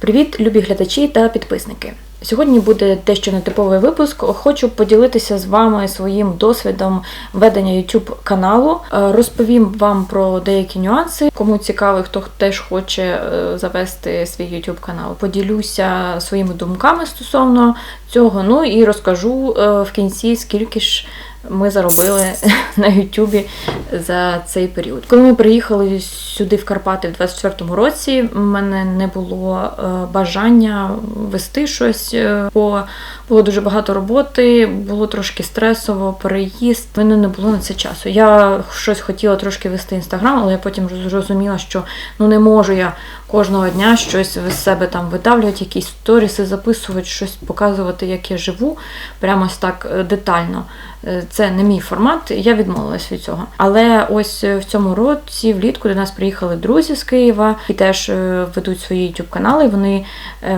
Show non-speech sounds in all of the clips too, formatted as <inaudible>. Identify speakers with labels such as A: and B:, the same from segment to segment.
A: Привіт, любі глядачі та підписники. Сьогодні буде дещо нетиповий випуск. Хочу поділитися з вами своїм досвідом ведення YouTube каналу. Е, Розповім вам про деякі нюанси. Кому цікавий, хто теж хоче е, завести свій YouTube канал. Поділюся своїми думками стосовно цього. Ну і розкажу е, в кінці, скільки ж ми заробили <laughs> на Ютубі за цей період. Коли ми приїхали сюди в Карпати в 24-му році, в мене не було е, бажання вести щось, е, бо було дуже багато роботи, було трошки стресово, переїзд. В мене не було на це часу. Я щось хотіла трошки вести інстаграм, але я потім зрозуміла, що ну не можу я кожного дня щось з себе там видавлювати, якісь сторіси, записувати, щось показувати, як я живу, прямо ось так е, детально. Е, Це не мій формат, я відмовилась від цього. Але ось е, в цьому році, влітку, до нас приїхали друзі з Києва і теж ведуть свої youtube канали. Вони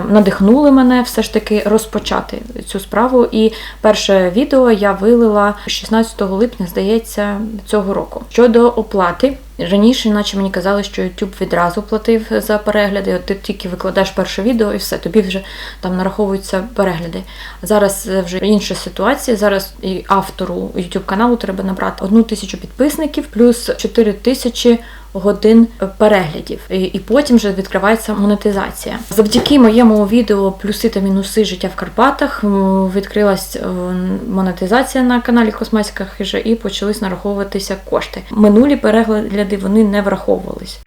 A: надихнули мене все ж таки розпочати цю справу. І перше відео я вилила 16 липня, здається, цього року. Щодо оплати. Раніше, наче мені казали, що YouTube відразу платив за перегляди. От ти тільки викладаєш перше відео і все, тобі вже там нараховуються перегляди. Зараз вже інша ситуація. Зараз і автору YouTube каналу треба набрати одну тисячу підписників плюс 4 тисячі годин переглядів. І, потім вже відкривається монетизація. Завдяки моєму відео плюси та мінуси життя в Карпатах відкрилась е, монетизація на каналі Космацька хижа і почались нараховуватися кошти. Минулі перегляди вони не враховувались.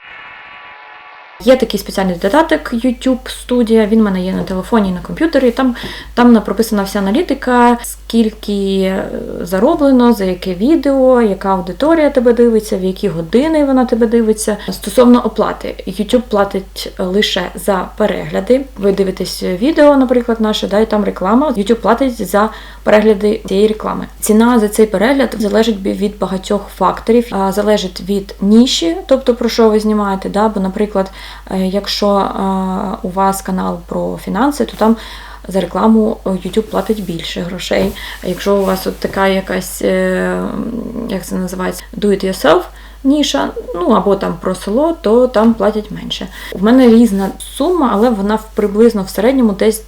A: Є такий спеціальний додаток YouTube Studio, він в мене є на телефоні і на комп'ютері. Там, там прописана вся аналітика, скільки е, зароблено, за яке відео, яка аудиторія тебе дивиться, в які години вона тебе дивиться. Стосовно оплати, YouTube платить лише за перегляди. Ви дивитесь відео, наприклад, наше, да, і там реклама. YouTube платить за перегляди цієї реклами. Ціна за цей перегляд залежить від багатьох факторів, залежить від ніші, тобто про що ви знімаєте. Да? Бо, наприклад, е, якщо у вас канал про фінанси, то там за рекламу YouTube платить більше грошей. А якщо у вас от така якась, е, як це називається, do it yourself, ніша, ну або там про село, то там платять менше. У мене різна сума, але вона приблизно в середньому десь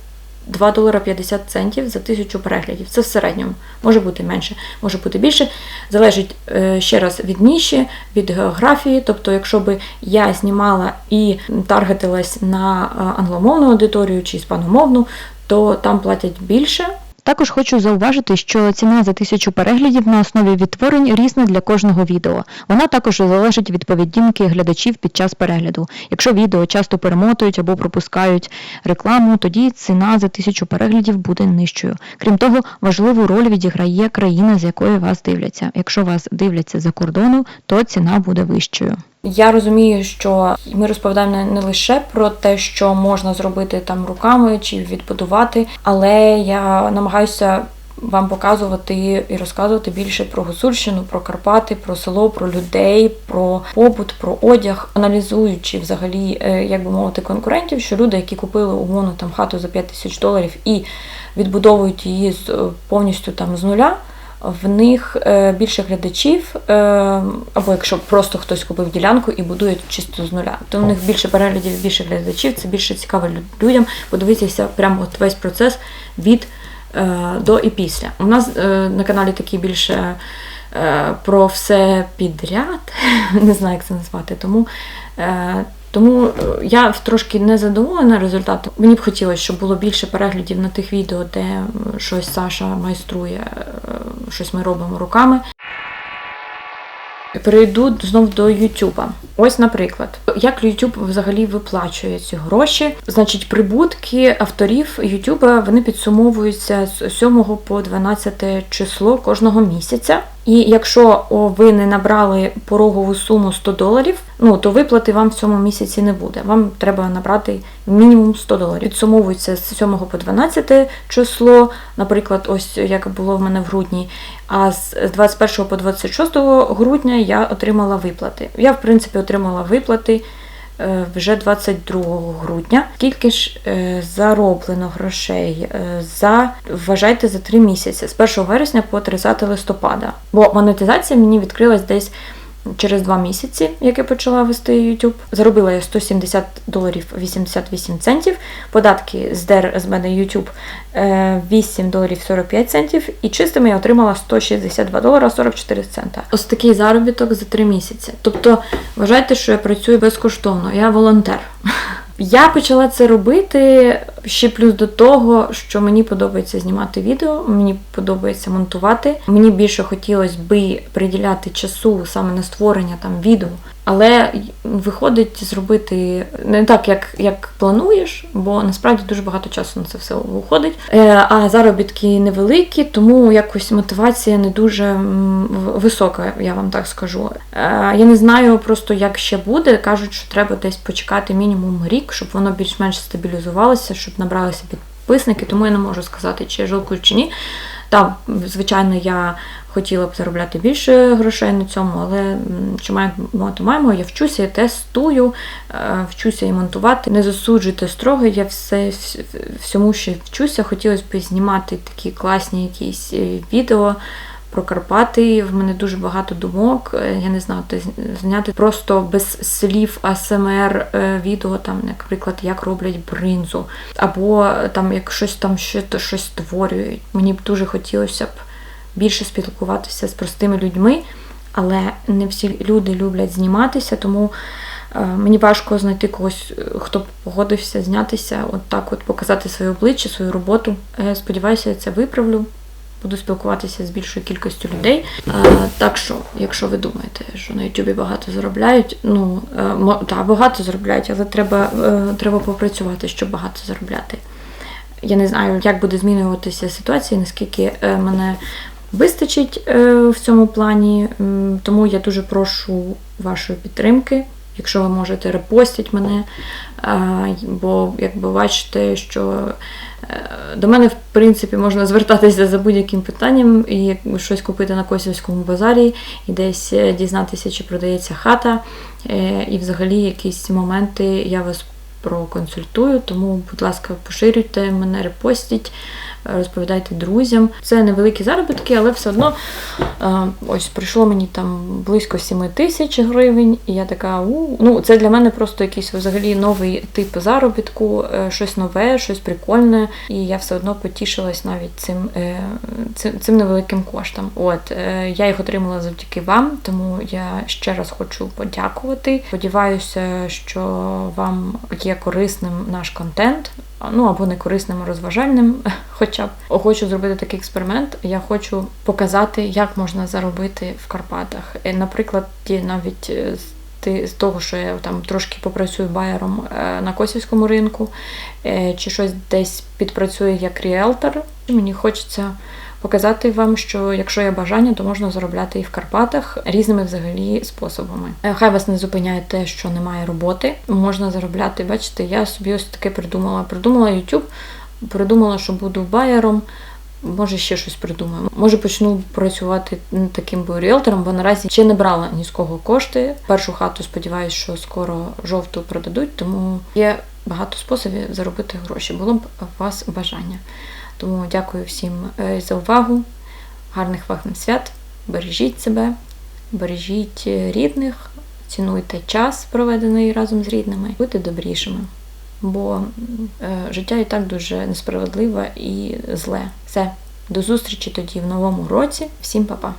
A: 2 долара 50 центів за тисячу переглядів. Це в середньому. Може бути менше, може бути більше. Залежить е, ще раз від ніші, від географії. Тобто, якщо би я знімала і таргетилась на е, англомовну аудиторію чи іспаномовну, то там платять більше.
B: Також хочу зауважити, що ціна за тисячу переглядів на основі відтворень різна для кожного відео. Вона також залежить від поведінки глядачів під час перегляду. Якщо відео часто перемотують або пропускають рекламу, тоді ціна за тисячу переглядів буде нижчою. Крім того, важливу роль відіграє країна, з якої вас дивляться. Якщо вас дивляться за кордону, то ціна буде вищою.
A: Я розумію, що ми розповідаємо не- лише про те, що можна зробити там руками чи відбудувати, але я намагаюся вам показувати і розказувати більше про Гуцульщину, про Карпати, про село, про людей, про побут, про одяг, аналізуючи взагалі, е, як би мовити, конкурентів, що люди, які купили умовно там хату за 5 тисяч доларів і відбудовують її е, повністю там з нуля. В них е, більше глядачів, або якщо просто хтось купив ділянку і будує чисто з нуля, то в них більше переглядів, більше глядачів, це більше цікаво людям подивитися прямо от весь процес від до і після. У нас е, на каналі такі більше е, про все підряд, <laughs> не знаю, як це назвати. Тому, е, тому е, я трошки не задоволена результатом. Мені б хотілося, щоб було більше переглядів на тих відео, де щось Саша майструє, е, щось ми робимо руками. Перейду знов до Ютуба. Ось, наприклад, як YouTube взагалі виплачує ці гроші. Значить, прибутки авторів Ютуба вони підсумовуються з 7 по 12 число кожного місяця. І якщо ви не набрали порогову суму 100 доларів, ну то виплати вам в цьому місяці не буде. Вам треба набрати мінімум 100 доларів. Підсумовується з 7 по 12 число, наприклад, ось як було в мене в грудні. А з 21 по 26 грудня я отримала виплати. Я, в принципі, отримала виплати вже 22 грудня. Скільки ж е, зароблено грошей е, за вважайте за 3 місяці з 1 вересня по 30 листопада. Бо монетизація мені відкрилась десь через два місяці, як я почала вести YouTube. Заробила я 170 доларів 88 центів. Податки здер з мене YouTube е, 8 доларів 45 центів. І чистими я отримала 162 долара 44 цента. Ось такий заробіток за три місяці. Тобто, вважайте, що я працюю безкоштовно, я волонтер. Я почала це робити ще плюс до того, що мені подобається знімати відео, мені подобається монтувати. Мені більше хотілося би приділяти часу саме на створення там відео. Але виходить зробити не так, як, як плануєш, бо насправді дуже багато часу на це все виходить. Е, А заробітки невеликі, тому якось мотивація не дуже висока, я вам так скажу. Е, Я не знаю просто, як ще буде. Кажуть, що треба десь почекати мінімум рік, щоб воно більш-менш стабілізувалося, щоб набралися підписники, тому я не можу сказати, чи я жалкую, чи ні. Так, звичайно, я хотіла б заробляти більше грошей на цьому, але що маємо, то маємо. Я вчуся, я тестую, е, вчуся і монтувати. Не засуджуйте строго, я все всьому ще вчуся. Хотілося б знімати такі класні якісь е, відео. Про Карпати в мене дуже багато думок. Е, Я не знаю, ти зняти просто без слів АСМР відео, там, наприклад, як роблять бринзу, або там як щось там ще щось створюють. Мені б дуже хотілося б більше спілкуватися з простими людьми, але не всі люди люблять зніматися, тому е, мені важко знайти когось, е, хто б погодився знятися, от так от показати своє обличчя, свою роботу. Е, Сподіваюся, я це виправлю. Буду спілкуватися з більшою кількістю людей. Так що, якщо ви думаєте, що на Ютубі багато заробляють, ну та багато заробляють, але треба, треба попрацювати, щоб багато заробляти. Я не знаю, як буде змінюватися ситуація, наскільки мене вистачить е, в цьому плані. Тому я дуже прошу вашої підтримки. Якщо ви можете репостіть мене, бо якби бачите, що е, до мене в принципі можна звертатися за будь-яким питанням і щось купити на Косівському базарі, і десь е, дізнатися, чи продається хата, і взагалі якісь моменти я вас проконсультую. Тому, будь ласка, поширюйте мене, репостіть, розповідайте друзям. Це невеликі заробітки, але все одно е, ось прийшло мені там близько 7 тисяч гривень, і я така, у ну це для мене просто якийсь взагалі новий тип заробітку, е, щось нове, щось прикольне. І я все одно потішилась навіть цим, е, цим, цим невеликим коштом. От я їх отримала завдяки вам, тому я ще раз хочу подякувати. Сподіваюся, що вам є корисним наш контент. Ну або не корисним, а розважальним, <laughs> хоча б хочу зробити такий експеримент. Я хочу показати, як можна заробити в Карпатах. Е, Наприклад, навіть е, з того, що я там трошки попрацюю байером е, на косівському ринку, чи щось десь підпрацюю як ріелтор. Мені хочеться показати вам, що якщо є бажання, то можна заробляти і в Карпатах різними взагалі способами. Хай вас не зупиняє те, що немає роботи. Можна заробляти. Бачите, я собі ось таке придумала. Придумала YouTube, придумала, що буду байером. Може, ще щось придумаю. Може, почну працювати таким би ріелтором, бо наразі ще не брала ні з кого кошти. Першу хату сподіваюся, що скоро жовту продадуть, тому є багато способів заробити гроші. Було б у вас бажання. Тому дякую всім е, за увагу. Гарних вам свят. Бережіть себе, бережіть е, рідних, цінуйте час, проведений разом з рідними, будьте добрішими. Бо е, життя і так дуже несправедливе і зле. Все, до зустрічі тоді в новому році. Всім па-па!